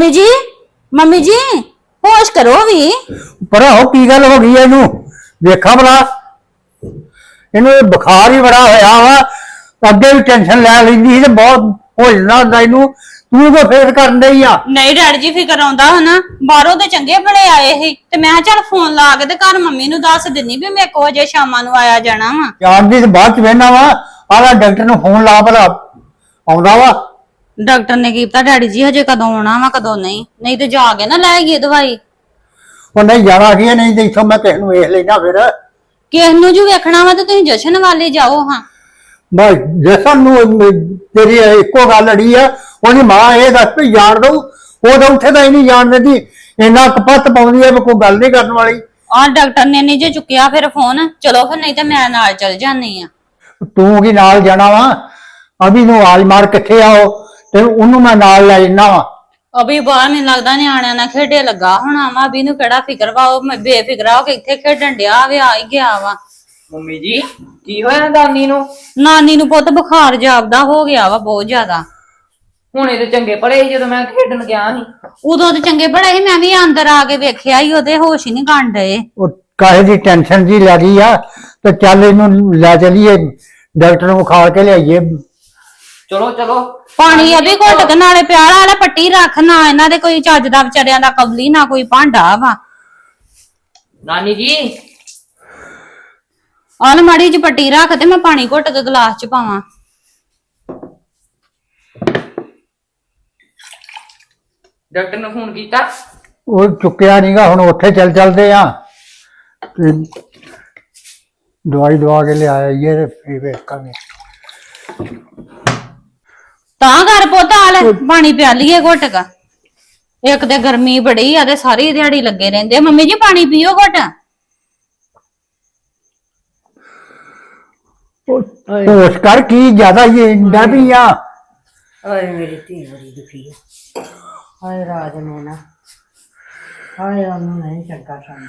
Mummy ਜੀ mummy ਜੀ ਹੋਸ਼ ਕਰੋ ਵੀ। ਪਰ ਉਹ ਕੀ ਗੱਲ ਹੋ ਗਈ ਇਹਨੂੰ? ਵੇਖਾਂ ਭਲਾ। ਇਹਨੂੰ ਇਹ ਬੁਖਾਰ ਹੀ ਬੜਾ ਹੋਇਆ ਵਾ। ਅੱਗੇ ਵੀ ਟੈਨਸ਼ਨ ਲੈ ਲੈਂਦੀ ਸੀ ਤੇ ਬਹੁਤ ਹੋ ਜਾਂਦਾ ਹੁੰਦਾ ਇਹਨੂੰ। ਤੂੰ ਕੋ ਫੇਰ ਕਰਨ ਡਈ ਆ? ਨਹੀਂ ਡੈਡੀ ਜੀ ਫਿਕਰ ਆਉਂਦਾ ਹਨਾ। ਬਾਹਰੋਂ ਤੇ ਚੰਗੇ ਭਲੇ ਆਏ ਸੀ। ਤੇ ਮੈਂ ਕਿਹਾ ਚੱਲ ਫੋਨ ਲਾ ਕੇ ਤੇ ਘਰ ਮੰਮੀ ਨੂੰ ਦੱਸ ਦਿੰਨੀ ਵੀ ਮੈਂ ਕੋ ਜੇ ਸ਼ਾਮਾਂ ਨੂੰ ਆਇਆ ਜਾਣਾ ਵਾ। ਜਾਣਦੀ ਤੇ ਬਾਅਦ ਚ ਵੇਨਾ ਵਾ। ਆਲਾ ਡਾਕਟਰ ਨੂੰ ਫੋਨ ਲਾ ਭਲਾ। ਆਉਂਦਾ ਵਾ। ਡਾਕਟਰ ਨੇ ਕੀਤਾ ਡੈਡੀ ਜੀ ਹਜੇ ਕਦੋਂ ਆਉਣਾ ਵਾ ਕਦੋਂ ਨਹੀਂ? ਨਹੀਂ ਤੇ ਜਾ ਕੇ ਨਾ ਲੈ ਗਈ ਦਵਾਈ। ਉਹ ਨਹੀਂ ਜਾਣਾ ਕੀ ਹੈ, ਨਹੀਂ ਤੇ ਇੱਥੋਂ ਮੈਂ ਕਿਸੇ ਨੂੰ ਵੇਖ ਲੈਣਾ ਫਿਰ। ਕਿਸ ਨੂੰ ਜੂ ਵੇਖਣਾ ਵਾ ਤੇ ਤੁਸੀਂ ਜਸ਼ਨ ਵਾਲੇ ਜਾਓ ਹਾਂ। ਬਸ ਜਸਨ ਨੂੰ ਮ- ਤੇਰੀ ਇੱਕੋ ਗੱਲ ਅੜੀ ਆ ਉਹਦੀ ਮਾਂ ਇਹ ਦੱਸ ਵੀ ਜਾਣ ਦਊ ਉਹ ਤਾਂ ਉੱਥੇ ਤਾਂ ਹੀ ਨਹੀਂ ਜਾਣ ਦਿੰਦੀ ਇੰਨਾ ਕਪੱਤ ਪਾਉਂਦੀ ਹੈ ਵੀ ਕੋਈ ਗੱਲ ਨਹੀਂ ਕਰਨ ਵਾਲੀ। ਆ ਡਾਕਟਰ ਨੇ ਨਹੀਂ ਜੇ ਚੁੱਕਿਆ ਫਿਰ ਫੋਨ ਚਲੋ ਫਿਰ ਨਹੀਂ ਤੇ ਮੈਂ ਨਾਲ ਚਲ ਜਾਨੀ ਆ। ਤੂੰ ਕੀ ਨਾਲ ਜਾਣਾ ਵਾ ਅਭੀ ਨੂੰ ਆਵਾਜ਼ ਮਾਰ ਕਿੱਥੇ ਆ ਉਹ? ਤੇ ਉਹਨੂੰ ਮੈਂ ਨਾਲ ਲੈ ਜਾਣਾ ਵਾ। ਅਭੀ ਬਾਹਰ ਮੈਨੂੰ ਲੱਗਦਾ ਨਿਆਣਿਆਂ ਨਾਲ ਖੇਡੇ ਲੱਗਾ ਹੋਣਾ ਵਾ। ਅਭੀ ਨੂੰ ਕਿਹੜਾ ਫਿਕਰ ਵਾ ਉਹ ਮੈਂ ਬੇਫਿਕਰਾ ਹੋ ਕੇ ਇੱਥੇ ਖੇਡਣ ਡਿਆ ਵੇ ਆ ਹੀ ਗਿਆ ਵਾ। ਮੰਮੀ ਜੀ ਕੀ ਹੋਇਆ ਦਾਨੀ ਨੂੰ? ਨਾਨੀ ਨੂੰ ਪੁੱਤ ਬੁਖਾਰ ਜਾਪਦਾ ਹੋ ਗਿਆ ਵਾ ਬਹੁਤ ਜ਼ਿਆਦਾ। ਹੁਣੇ ਤੇ ਚੰਗੇ ਪੜੇ ਸੀ ਜਦੋਂ ਮੈਂ ਖੇਡਣ ਗਿਆ ਸੀ। ਉਦੋਂ ਤੇ ਚੰਗੇ ਬੜੇ ਸੀ ਮੈਂ ਵੀ ਅੰਦਰ ਆ ਕੇ ਵੇਖਿਆ ਹੀ ਉਹਦੇ ਹੋਸ਼ ਹੀ ਨਹੀਂ ਗੰਢ ਡਏ ਉਹ ਕਾਹੇ ਦੀ ਟੈਨਸ਼ਨ ਜੀ ਲੱਗ ਆ ਤੇ ਚੱਲ ਇਹਨੂੰ ਲੈ ਚਲੀਏ ਡਾਕਟਰ ਨੂੰ ਖਾ ਕੇ ਲਿਆਈਏ। ਚਲੋ ਚਲੋ। ਪਾਣੀ ਅਭੀ ਘੁੱਟ ਕੇ ਨਾਲੇ ਪਿਆਲਾ ਵਾਲਾ ਪੱਟੀ ਰੱਖ ਨਾ ਇਹਨਾਂ ਦੇ ਕੋਈ ਚੱਜ ਦਾ ਵਿਚਾਰਿਆਂ ਦਾ ਕਬਲੀ ਨਾ ਕੋਈ ਭਾਂਡਾ ਵਾ। ਨਾਨੀ ਜੀ? ਆਲ ਮਾੜੀ ਜਿਹੀ ਪੱਟੀ ਰੱਖ ਤੇ ਮੈਂ ਪਾਣੀ ਘੁੱਟ ਕੇ ਗਲਾਸ ਚ ਪਾਵਾਂ। ਡਾਕਟਰ ਨੂੰ ਫੋਨ ਕੀਤਾ? ਉਹ ਚੁੱਕਿਆ ਨਹੀਂਗਾ ਹੁਣ ਉੱਥੇ ਚੱਲ ਚੱਲਦੇ ਆ। ਤੇ ਦਵਾਈ ਦਵਾ ਕੇ ਲਿਆਈਏ ਤੇ ਫਿਰ ਵੇਖਾਂਗੇ। ਤਾਂ ਕਰ ਪੁੱਤ ਆਲੇ ਪਾਣੀ ਪਿਆਲੀਏ ਘੁੱਟ ਕਾ। ਇੱਕ ਤੇ ਗਰਮੀ ਬੜੀ ਆ ਤੇ ਸਾਰੀ ਦਿਹਾੜੀ ਲੱਗੇ ਰਹਿੰਦੇ ਆ। ਮੰਮੀ ਜੀ ਪਾਣੀ ਪੀਓ ਘੁੱਟ। ਹੋਸ਼ ਕਰ ਕੀ ਜ਼ਿਆਦਾ ਇਹ ਡਰਦੀ ਆ। ਹਾਏ ਮੇਰੀ ਧੀ ਬੜੀ ਦੁਖੀ ਹੈ ਹਾਏ ਰਾਜ ਨੂੰ ਨਾ। ਹਾਏ ਉਹਨੂੰ ਨਹੀਂ ਚੰਗਾ ਸਮਝ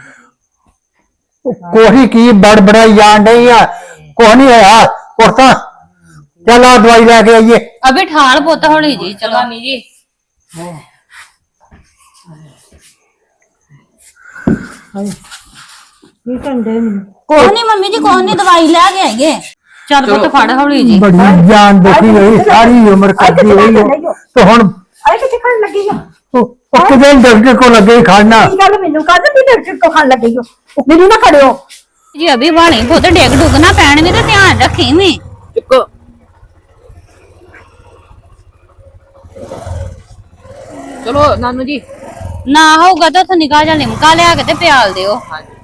ਕੋਈ ਕੀ ਬੜਬੜਾ ਜਾਣ ਡਈ ਆ। ਕੋਈ ਨਹੀਂ ਹੋਇਆ। ਪੁਰਤਾ ਚੱਲ ਆ ਦਵਾਈ ਲੈ ਕੇ ਆਈਏ। ਅਬੇ ਠਾਲ ਪੁੱਤ ਹੌਲੀ ਜੀ ਚਲੋ। ਨਾਨੀ ਜੀ। ਕੀ ਕੰਡੇ ਮੈਨੂੰ ਕੋਈ ਨਹੀਂ ਮੰਮੀ ਜੀ ਕੋਈ ਨਹੀਂ ਦਵਾਈ ਲੈ ਕੇ ਆਈਏ। ਚੱਲ ਪੁੱਤ ਫੜ ਹੌਲੀ ਜੀ। ਬੜੀ ਜਾਨ ਦੁਖੀ ਹੋਈ ਸਾਰੀ ਉਮਰ ਕਰਦੀ ਹੋਈ ਉਹ। ਤੇ ਹੁਣ ਆਏ ਕਿੱਥੇ ਖਾਣ ਲੱਗੀ ਆ ਉਹ ਉਹ ਕਿਤੇ ਡਾਕਟਰ ਕੋਲ ਲੱਗੇ ਖੜਨਾ ਕੀ ਗੱਲ ਮੈਨੂੰ ਕਾਹਦੇ ਦੀ ਡਾਕਟਰ ਕੋ ਖਾਣ ਲੱਗੀ ਹੋ? ਮੈਨੂੰ ਨਾ ਖੜਿਓ ਜੀ ਅਭੀ ਬਾਣੀ ਪੁੱਤ ਡੇਗ ਡੁੱਗ ਨਾ ਪੈਣਗੇ ਤੇ ਧਿਆਨ ਰੱਖੀ ਵੀ। ਚਲੋ ਨਾਨੂ ਜੀ। ਨਾ ਹੋਊਗਾ ਤਾਂ ਉੱਥੇ ਨਿਕਾਹ ਜਾਂ ਲਿਮਕਾ ਲਿਆ ਕੇ ਤੇ ਪਿਆਲ ਦਿਓ। ਹਾਂਜੀ।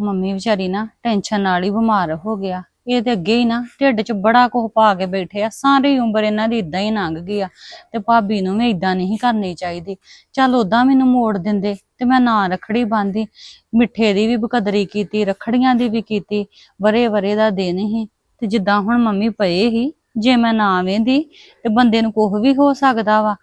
ਮੰਮੀ ਵਿਚਾਰੀ ਨਾ ਟੈਨਸ਼ਨ ਨਾਲ ਹੀ ਬਿਮਾਰ ਹੋ ਗਿਆ। ਇਹ ਤੇ ਅੱਗੇ ਹੀ ਨਾ ਢਿੱਡ 'ਚ ਬੜਾ ਕੁਝ ਪਾ ਕੇ ਬੈਠੇ ਆ। ਸਾਰੀ ਉਮਰ ਇਹਨਾਂ ਦੀ ਇਦਾਂ ਹੀ ਲੰਘ ਗਈ ਆ ਤੇ ਭਾਬੀ ਨੂੰ ਵੀ ਇਦਾਂ ਨਹੀਂ ਕਰਨੀ ਚਾਹੀਦੀ। ਚੱਲ ਉਦਾਂ ਮੈਨੂੰ ਮੋੜ ਦਿੰਦੇ ਤੇ ਮੈਂ ਨਾ ਰਖੜੀ ਬੰਦੀ ਮਿੱਠੇ ਦੀ ਵੀ ਬਕਦਰੀ ਕੀਤੀ ਰਖੜੀਆਂ ਦੀ ਵੀ ਕੀਤੀ ਵਰੇ ਵਰੇ ਦਾ ਦਿਨ ਹੀ। ਤੇ ਜਿੱਦਾਂ ਹੁਣ ਮੰਮੀ ਪਏ ਹੀ ਜੇ ਮੈਂ ਨਾ ਵੇਂਦੀ ਤੇ ਬੰਦੇ ਨੂੰ ਕੁਝ ਵੀ ਹੋ ਸਕਦਾ ਵਾ।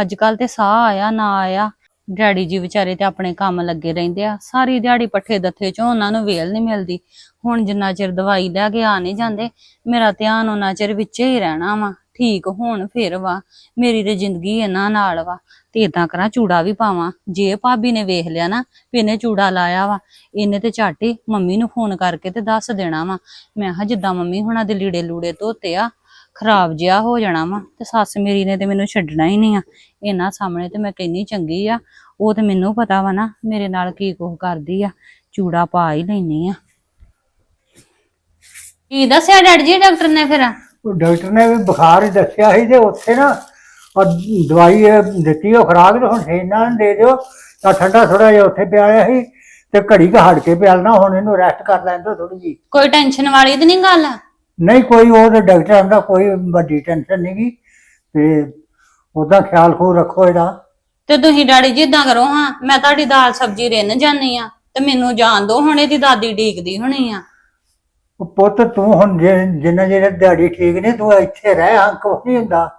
ਅੱਜ ਕੱਲ ਤੇ ਸਾਹ ਆਇਆ, ਨਾ ਆਇਆ। ਡੈਡੀ ਜੀ ਵਿਚਾਰੇ ਤੇ ਆਪਣੇ ਕੰਮ ਲੱਗੇ ਰਹਿੰਦੇ ਆ। ਸਾਰੀ ਦਿਹਾੜੀ ਪੱਠੇ ਦੱਥੇ ਚੋਂ ਉਹਨਾਂ ਨੂੰ ਵੇਲ ਨਹੀਂ ਮਿਲਦੀ। ਹੁਣ ਜਿੰਨਾ ਚਿਰ ਦਵਾਈ ਲੈ ਕੇ ਆ ਨਹੀਂ ਜਾਂਦੇ, ਮੇਰਾ ਧਿਆਨ ਉਹਨਾਂ ਚਿਰ ਵਿੱਚ ਹੀ ਰਹਿਣਾ ਵਾ। ਠੀਕ ਹੋਣ ਫਿਰ ਵਾ। ਮੇਰੀ ਤੇ ਜ਼ਿੰਦਗੀ ਇਹਨਾਂ ਨਾਲ ਵਾ। ਤੇ ਇਦਾਂ ਕਰਾਂ, ਚੂੜਾ ਵੀ ਪਾਵਾਂ। ਜੇ ਭਾਬੀ ਨੇ ਵੇਖ ਲਿਆ ਨਾ, ਵੀ ਇਹਨੇ ਚੂੜਾ ਲਾਇਆ ਵਾ, ਇਹਨੇ ਤੇ ਝਾਟੀ ਮੰਮੀ ਨੂੰ ਫੋਨ ਕਰਕੇ ਤੇ ਦੱਸ ਦੇਣਾ ਵਾ। ਮੈਂ ਕਿਹਾ ਜਿੱਦਾਂ ਮੰਮੀ ਹੁਣਾਂ ਦੇ ਲੀੜੇ ਲੂੜੇ ਧੋਤੇ ਆ ਖਰਾਬ ਜਿਹਾ ਹੋ ਜਾਣਾ ਵਾ ਤੇ ਸੱਸ ਮੇਰੀ ਨੇ ਤੇ ਮੈਨੂੰ ਛੱਡਣਾ ਹੀ ਨਹੀਂ ਆ। ਇਹਨਾਂ ਸਾਹਮਣੇ ਤੇ ਮੈਂ ਕਹਿੰਨੀ ਚੰਗੀ ਆ। ਉਹ ਤੇ ਮੈਨੂੰ ਪਤਾ ਵਾ ਨਾ ਮੇਰੇ ਨਾਲ ਕੀ ਕੁਝ ਕਰਦੀ ਆ। ਚੂੜਾ ਪਾ ਹੀ ਲੈਣੀ ਆ। ਕੀ ਦੱਸਿਆ ਡੈਡੀ ਜੀ ਡਾਕਟਰ ਨੇ ਫਿਰ? ਉਹ ਡਾਕਟਰ ਨੇ ਵੀ ਬੁਖਾਰ ਹੀ ਦੱਸਿਆ ਸੀ ਤੇ ਉੱਥੇ ਨਾ ਉਹ ਦਵਾਈ ਇਹ ਦਿੱਤੀ ਉਹ ਖਰਾਬ ਤੇ ਹੁਣ ਸੇਨਾ ਨੂੰ ਦੇ ਦਿਓ ਤਾਂ ਠੰਡਾ ਥੋੜਾ ਜਿਹਾ ਉੱਥੇ ਪਿਆਇਆ ਸੀ ਤੇ ਘੜੀ ਕ ਹਟ ਕੇ ਪਿਆਲਣਾ ਹੁਣ ਇਹਨੂੰ ਰੈਸਟ ਕਰ ਲੈਣ ਦੋ ਥੋੜੀ ਜੀ ਕੋਈ ਟੈਨਸ਼ਨ ਵਾਲੀ ਤੇ ਨਹੀਂ ਗੱਲ? ਨਹੀਂ ਕੋਈ ਉਹ ਤੇ ਡਾਕਟਰ ਆਂਦਾ ਕੋਈ ਵੱਡੀ ਟੈਨਸ਼ਨ ਨਹੀਂ ਗੀ। ਤੇ ਉਹਦਾ ਖਿਆਲ ਖੂ ਰੱਖੋ ਇਹਦਾ। ਤੇ ਤੁਸੀਂ ਡੈਡੀ ਜੀ ਇਦਾਂ ਕਰੋ ਹਾਂ ਮੈਂ ਤੁਹਾਡੀ ਦਾਲ ਸਬਜ਼ੀ ਰਿੰਨ ਜਾਨੀ ਆ ਤੇ ਮੈਨੂੰ ਜਾਣ ਦੋ ਹੁਣ ਇਹਦੀ ਦਾਦੀ ਡੀਕਦੀ ਹੋਣੀ ਆ। ਉਹ ਪੁੱਤ ਤੂੰ ਹੁਣ ਜੇ- ਜਿੰਨਾ ਜਿਹੜੇ ਦਿਹਾੜੀ ਠੀਕ ਨੇ ਤੂੰ ਇੱਥੇ ਰਹਿ ਅੰਕ ਨਹੀਂ ਹੁੰਦਾ।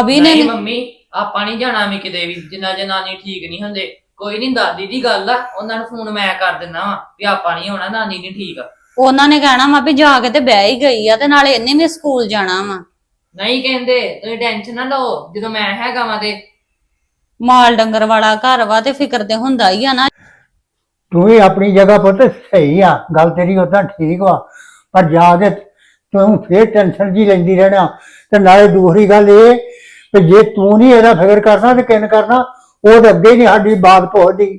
ਅਭੀ ਨੇ ਨਹੀਂ ਮੰਮੀ ਆਪਾਂ ਨਹੀਂ ਜਾਣਾ ਵੀ ਕਿਤੇ ਵੀ ਜਿੰਨਾ ਜੇ ਨਾਨੀ ਠੀਕ ਨਹੀਂ ਹੁੰਦੇ। ਕੋਈ ਨਹੀਂ ਦਾਦੀ ਦੀ ਗੱਲ ਆ ਉਹਨਾਂ ਨੂੰ ਫੋਨ ਮੈਂ ਕਰ ਦਿੰਦਾ ਵਾ ਵੀ ਆਪਾਂ ਨਹੀਂ ਹੋਣਾ ਨਾਨੀ ਨਹੀਂ ਠੀਕ। ਉਹਨਾਂ ਨੇ ਕਹਿਣਾ ਵਾ ਵੀ ਜਾ ਕੇ ਤੇ ਬਹਿ ਹੀ ਗਈ ਆ ਤੇ ਨਾਲੇ ਇਹਨੇ ਵੀ ਸਕੂਲ ਜਾਣਾ ਵਾ। ਨਹੀਂ ਕਹਿੰਦੇ ਤੁਸੀਂ ਟੈਨਸ਼ਨ ਨਾ ਲਓ ਜਦੋਂ ਮੈਂ ਹੈਗਾ ਵਾਂ ਤੇ। ਮਾਲ ਡੰਗਰ ਵਾਲਾ ਘਰ ਵਾ ਤੇ ਫਿਕਰ ਤੇ ਹੁੰਦਾ ਹੀ ਆ ਨਾ। ਤੂੰ ਵੀ ਆਪਣੀ ਜਗ੍ਹਾ ਪੁੱਤ ਸਹੀ ਆ ਗੱਲ ਤੇਰੀ ਉਦਾਂ ਠੀਕ ਵਾ ਪਰ ਜਾ ਕੇ ਤੂੰ ਫੇਰ ਟੈਨਸ਼ਨ ਜੀ ਲੈਂਦੀ ਰਹਿਣਾ। ਤੇ ਨਾਲੇ ਦੂਸਰੀ ਗੱਲ ਇਹ ਕਿ ਜੇ ਤੂੰ ਨਹੀਂ ਇਹਦਾ ਫਿਕਰ ਕਰਨਾ ਤੇ ਕਿਨ ਕਰਨਾ ਉਹ ਤਾਂ ਅੱਗੇ ਨਹੀਂ ਸਾਡੀ ਬਾਤ ਪਹੁੰਚਦੀ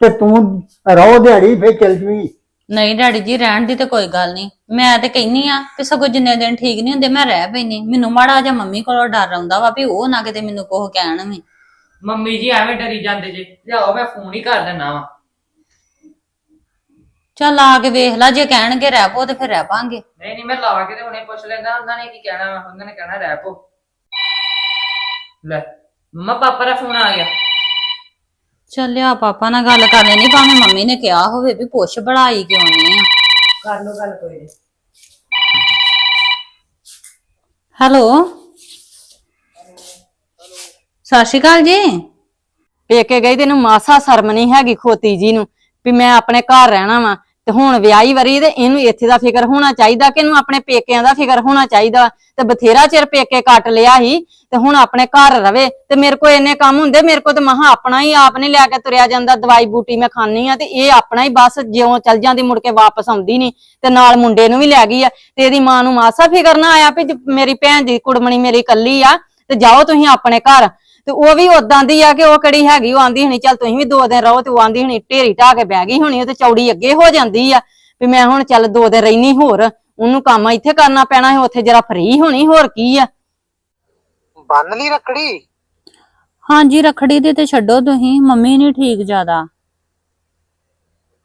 ਤੇ ਤੂੰ ਰਹੋ ਦਿਹਾੜੀ ਫੇਰ ਚੱਲ ਜਵੀਂ। ਨਹੀਂ ਡੈਡੀ ਜੀ ਰਹਿਣ ਦੀ ਤੇ ਕੋਈ ਗੱਲ ਨਹੀਂ। ਮੈਂ ਤੇ ਕਹਿੰਨੀ ਆ ਕਿ ਸਗੋਂ ਜਿੰਨੇ ਦਿਨ ਠੀਕ ਨਹੀਂ ਹੁੰਦੇ ਮੈਂ ਰਹਿ ਪੈਣੀ ਮੈਨੂੰ ਮਾੜਾ ਜਿਹਾ ਮੰਮੀ ਕੋਲੋਂ ਡਰ ਆਉਂਦਾ ਵਾ ਵੀ ਉਹ ਨਾ ਕਿਤੇ ਮੈਨੂੰ ਕੁਝ ਕਹਿਣ ਵੀ। ਮੰਮੀ ਜੀ ਐਵੇਂ ਡਰੀ ਜਾਂਦੇ ਜੇ। ਲਿਆਓ ਮੈਂ ਫੋਨ ਹੀ ਕਰ ਦਿੰਦਾ ਵਾਂ। ਚੱਲ ਆ ਕੇ ਵੇਖ ਲੈ ਜੇ ਕਹਿਣਗੇ ਰਹਿ ਪੋ ਤੇ ਫਿਰ ਰਹਿ ਪਾਂਗੇ। ਨਹੀਂ ਨਹੀਂ ਮੈਂ ਲਾ ਕੇ ਤੇ ਹੁਣੇ ਪੁੱਛ ਲੈਂਦਾ ਉਹਨਾਂ ਨੇ ਕੀ ਕਹਿਣਾ ਵਾ? ਉਹਨਾਂ ਨੇ ਕਹਿਣਾ ਰਹਿ ਪੋ। ਲੈ ਮੰਮਾ ਪਾਪਾ ਦਾ ਫੋਨ ਆ ਗਿਆ। ਚੱਲ ਲਿਆ ਪਾਪਾ ਨਾਲ ਗੱਲ ਕਰ ਲੈਣੀ ਭਾਵੇਂ ਮੰਮੀ ਨੇ ਕਿਹਾ ਹੋਵੇ ਵੀ ਪੁੱਛ ਬੜਾਈ ਕਿਉਂ ਨਹੀਂ ਆ। ਕਰ ਲੋ ਗੱਲ ਕੋਈ ਨਹੀਂ। ਹੈਲੋ। ਸਤਿ ਸ਼੍ਰੀ ਅਕਾਲ ਜੀ। ਪੇਕੇ ਗਈ ਤੈਨੂੰ ਮਾਸਾ ਸ਼ਰਮ ਨਹੀਂ ਹੈਗੀ ਖੋਤੀ ਜੀ ਨੂੰ ਵੀ ਮੈਂ ਆਪਣੇ ਘਰ ਰਹਿਣਾ ਵਾਂ। ਤੇ ਹੁਣ ਵਿਆਹੀ ਵਰੀ ਤੇ ਇਹਨੂੰ ਇੱਥੇ ਦਾ ਫਿਕਰ ਹੋਣਾ ਚਾਹੀਦਾ ਕਿ ਇਹਨੂੰ ਆਪਣੇ ਪੇਕਿਆਂ ਦਾ ਫਿਕਰ ਹੋਣਾ ਚਾਹੀਦਾ ਤੇ ਬਥੇਰਾ ਚਿਰ ਪੇਕੇ ਕੱਟ ਲਿਆ ਸੀ ਤੇ ਹੁਣ ਆਪਣੇ ਘਰ ਰਵੇ ਤੇ ਮੇਰੇ ਕੋ ਇੰਨੇ ਕੰਮ ਹੁੰਦੇ, ਮੇਰੇ ਕੋ ਤੇ ਮਹਾ ਆਪਣਾ ਹੀ ਆਪ ਨਹੀਂ ਲਿਆ ਕੇ ਤੁਰਿਆ ਜਾਂਦਾ ਦਵਾਈ ਬੂਟੀ ਮੈਂ ਖਾਣੀ ਆ ਤੇ ਇਹ ਆਪਣਾ ਹੀ ਬਸ ਜਿਉਂ ਚੱਲ ਜਾਂਦੀ ਮੁੜ ਕੇ ਵਾਪਸ ਆਉਂਦੀ ਨਹੀਂ ਤੇ ਨਾਲ ਮੁੰਡੇ ਨੂੰ ਵੀ ਲੈ ਗਈ ਆ ਤੇ ਇਹਦੀ ਮਾਂ ਨੂੰ ਮਾਸਾ ਫਿਕਰ ਨਾ ਆਇਆ ਵੀ ਮੇਰੀ ਭੈਣ ਦੀ ਕੁੜਮਣੀ ਮੇਰੀ ਕੱਲੀ ਆ ਤੇ ਜਾਓ ਤੁਸੀਂ ਆਪਣੇ ਘਰ। ਤੇ ਉਹ ਵੀ ਉਦਾਂ ਦੀ ਆ ਕਿ ਉਹ ਕਿਹੜੀ ਹੈਗੀ ਉਹ ਆਂਦੀ ਹਣੀ ਚੱਲ ਤੁਸੀਂ ਵੀ ਦੋ ਦਿਨ ਰਹੋ ਤੇ ਉਹ ਆਂਦੀ ਹਣੀ ਢੇਰੀ ਢਾ ਕੇ ਬਹਿ ਗਈ ਹੋਣੀ ਉਹ ਤੇ ਚੌੜੀ ਅੱਗੇ ਹੋ ਜਾਂਦੀ ਆ ਵੀ ਮੈਂ ਹੁਣ ਚੱਲ ਦੋ ਦਿਨ ਰਹਿਨੀ ਹੋਰ ਉਹਨੂੰ ਕੰਮ ਇੱਥੇ ਕਰਨਾ ਪੈਣਾ ਹੈ ਉੱਥੇ ਜਰਾ ਫਰੀ ਹੋਣੀ ਹੋਰ ਕੀ ਆ? ਬੰਨ ਲਈ ਰੱਖੜੀ? ਹਾਂਜੀ ਰਖੜੀ ਦੇ ਤੇ ਛੱਡੋ ਤੁਸੀਂ ਮੰਮੀ ਨਹੀਂ ਠੀਕ ਜ਼ਿਆਦਾ।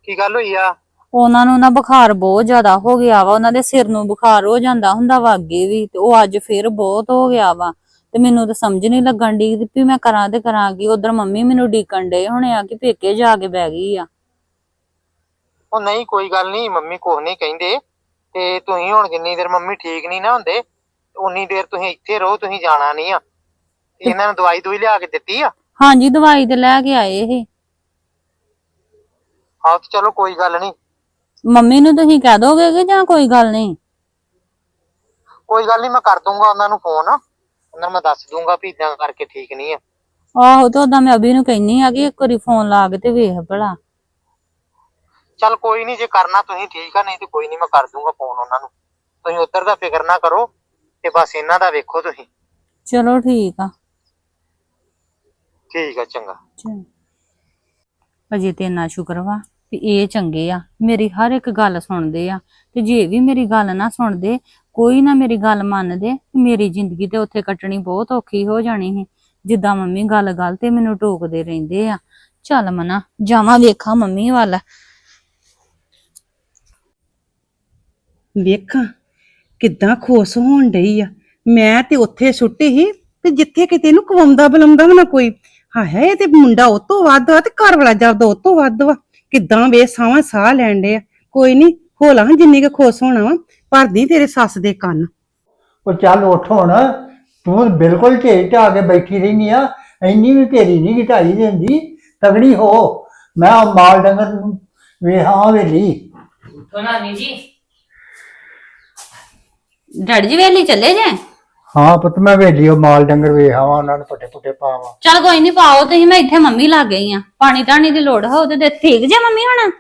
ਕੀ ਗੱਲ ਹੋਈ ਆ? ਉਹਨਾਂ ਨੂੰ ਨਾ ਬੁਖਾਰ ਬਹੁਤ ਜ਼ਿਆਦਾ ਹੋ ਗਿਆ ਵਾ ਉਹਨਾਂ ਦੇ ਸਿਰ ਨੂੰ ਬੁਖਾਰ ਹੋ ਜਾਂਦਾ ਹੁੰਦਾ ਵਾ ਅੱਗੇ ਵੀ ਤੇ ਉਹ ਅੱਜ ਫਿਰ ਬਹੁਤ ਹੋ ਗਿਆ ਵਾ। ਤੇ ਮੈਨੂੰ ਤਾਂ ਸਮਝ ਨਹੀਂ ਲੱਗਣ ਦੀ ਵੀ ਮੈਂ ਕਰਾਂ ਤੇ ਕਰਾਂ ਕੀ। ਉਧਰ ਮੰਮੀ ਮੈਨੂੰ ਡੀਕਣ ਡੇ ਹੁਣੇ ਆ ਕਿ ਪੇਕੇ ਜਾ ਕੇ ਬਹਿ ਗਈ ਆ। ਉਹ ਨਹੀਂ ਕੋਈ ਗੱਲ ਨਹੀਂ ਮੰਮੀ ਕੁਛ ਨਹੀਂ ਕਹਿੰਦੇ। ਤੇ ਤੁਸੀਂ ਹੁਣ ਜਿੰਨੀ ਦੇਰ ਮੰਮੀ ਠੀਕ ਨਹੀਂ ਨਾ ਹੁੰਦੇ ਉਨੀ ਦੇਰ ਤੁਸੀਂ ਇੱਥੇ ਰਹੋ ਤੁਸੀਂ ਜਾਣਾ ਨਹੀਂ ਆ। ਇਹਨਾਂ ਨੂੰ ਦਵਾਈ ਦੂਈ ਲਿਆ ਕੇ ਦਿੱਤੀ ਆ? ਹਾਂਜੀ ਦਵਾਈ ਤੇ ਲੈ ਕੇ ਆਏ ਇਹ ਹਾਂ ਤੇ ਚਲੋ ਕੋਈ ਗੱਲ ਨਹੀਂ। ਮੰਮੀ ਨੂੰ ਤੁਸੀਂ ਕਹਿ ਦੋਗੇ ਕਿ ਜਾਂ ਕੋਈ ਗੱਲ ਨਹੀਂ? ਕੋਈ ਗੱਲ ਨਹੀਂ ਮੈਂ ਕਰ ਦੂੰਗਾ ਉਹਨਾਂ ਨੂੰ ਫੋਨ। ਉਹਨਾਂ ਨੂੰ ਮੈਂ ਦੱਸ ਦੂੰਗਾ ਵੀ ਇਦਾਂ ਕਰਕੇ ਠੀਕ ਨਹੀਂ ਆ। ਆਹੋ ਤੇ ਉਦਾਂ ਮੈਂ ਅਭੀ ਨੂੰ ਕਹਿਨੀ ਆ ਕਿ ਇੱਕ ਵਾਰੀ ਫੋਨ ਲਾ ਕੇ ਤੇ ਵੇਖ ਭਲਾ। ਚੱਲ ਕੋਈ ਨਹੀਂ ਜੇ ਕਰਨਾ ਤੁਸੀਂ ਠੀਕ ਆ ਨਹੀਂ ਤੇ ਕੋਈ ਨਹੀਂ ਮੈਂ ਕਰ ਦੂੰਗਾ ਫੋਨ ਉਹਨਾਂ ਨੂੰ। ਤੁਸੀਂ ਉੱਧਰ ਦਾ ਫਿਕਰ ਨਾ ਕਰੋ ਤੇ ਬਸ ਇਹਨਾਂ ਦਾ ਵੇਖੋ ਤੁਸੀਂ। ਚਲੋ ਠੀਕ ਆ। ਠੀਕ ਆ ਚੰਗਾ। ਚੰਗਾ। ਅਜੇ ਤੇ ਇੰਨਾ ਸ਼ੁਕਰ ਵਾ ਵੀ ਇਹ ਚੰਗੇ ਆ। ਮੇਰੀ ਹਰ ਇੱਕ ਗੱਲ ਸੁਣਦੇ ਆ ਤੇ ਜੇ ਵੀ ਮੇਰੀ ਗੱਲ ਨਾ ਸੁਣਦੇ ਕੋਈ ਨਾ ਮੇਰੀ ਗੱਲ ਮੰਨਦੇ, ਮੇਰੀ ਜ਼ਿੰਦਗੀ ਤੇ ਉੱਥੇ ਕੱਟਣੀ ਬਹੁਤ ਔਖੀ ਹੋ ਜਾਣੀ ਸੀ। ਜਿੱਦਾਂ ਮੰਮੀ ਗੱਲ ਗੱਲ ਤੇ ਮੈਨੂੰ ਟੋਕਦੇ ਰਹਿੰਦੇ ਆ। ਚੱਲ ਮਨਾ, ਜਾਵਾਂ ਵੇਖਾਂ ਮੰਮੀ ਵੱਲ। ਵੇਖਾਂ ਕਿੱਦਾਂ ਖੁਸ਼ ਹੋਣ ਡਈ ਆ। ਮੈਂ ਤੇ ਉੱਥੇ ਸੁੱਟੀ ਸੀ ਤੇ ਜਿੱਥੇ ਕਿਤੇ ਨੂੰ ਕਵਾਉਂਦਾ ਬੁਲਾਉਂਦਾ ਵੀ ਨਾ ਕੋਈ। ਹਾਏ, ਇਹ ਤੇ ਮੁੰਡਾ ਉਹ ਤੋਂ ਵੱਧ ਵਾ ਤੇ ਘਰ ਵਾਲਾ ਜਾਪਦਾ ਉਹ ਤੋਂ ਵੱਧ ਵਾ। ਕਿੱਦਾਂ ਵੇ ਸਾਵਾਂ ਸਾਹ ਲੈਣ ਡੇ ਆ। ਕੋਈ ਨਹੀਂ ਹੋਲਾ ਜਿੰਨੀ ਕੁ ਖੁਸ਼ ਹੋਣਾ ਵਾ। ਭਰਦੀ ਤੇਰੇ ਸੱਸ ਦੇ ਕੰਨ। ਉਹ ਚੱਲ ਉੱਠ ਹੁਣ। ਤੂੰ ਬਿਲਕੁਲ ਢੇਰ ਢਾ ਕੇ ਬੈਠੀ ਰਹਿਨੀ ਆ। ਇੰਨੀ ਵੀ ਢੇਰੀ ਨਹੀਂ ਘਟਾਈ ਦਿੰਦੀ। ਤਗੜੀ ਹੋ। ਮੈਂ ਉਹ ਮਾਲ ਡੰਗਰ ਨੂੰ ਵੇਹਾਂ ਵੇਲੀ ਉਠੋ ਨਾਨੀ ਜੀ। ਡੈਡੀ ਜੀ ਵੇਲੀ ਚੱਲੇ ਜੇ? ਹਾਂ ਪੁੱਤ ਮੈਂ ਵੇਲੀ ਉਹ ਮਾਲ ਡੰਗਰ ਵੇਹਾਵਾਂ ਉਹਨਾਂ ਨੂੰ ਪੱਟੇ ਪੁੱਟੇ ਪਾਵਾਂ। ਚੱਲ ਕੋਈ ਨਹੀਂ ਪਾਓ ਤੁਸੀਂ ਮੈਂ ਇੱਥੇ ਮੰਮੀ ਲੱਗ ਗਈ ਆ। ਪਾਣੀ ਧਾਣੀ ਦੀ ਲੋੜ ਹੋ ਤੇ ਠੀਕ ਜੇ ਮੰਮੀ ਹੁਣ?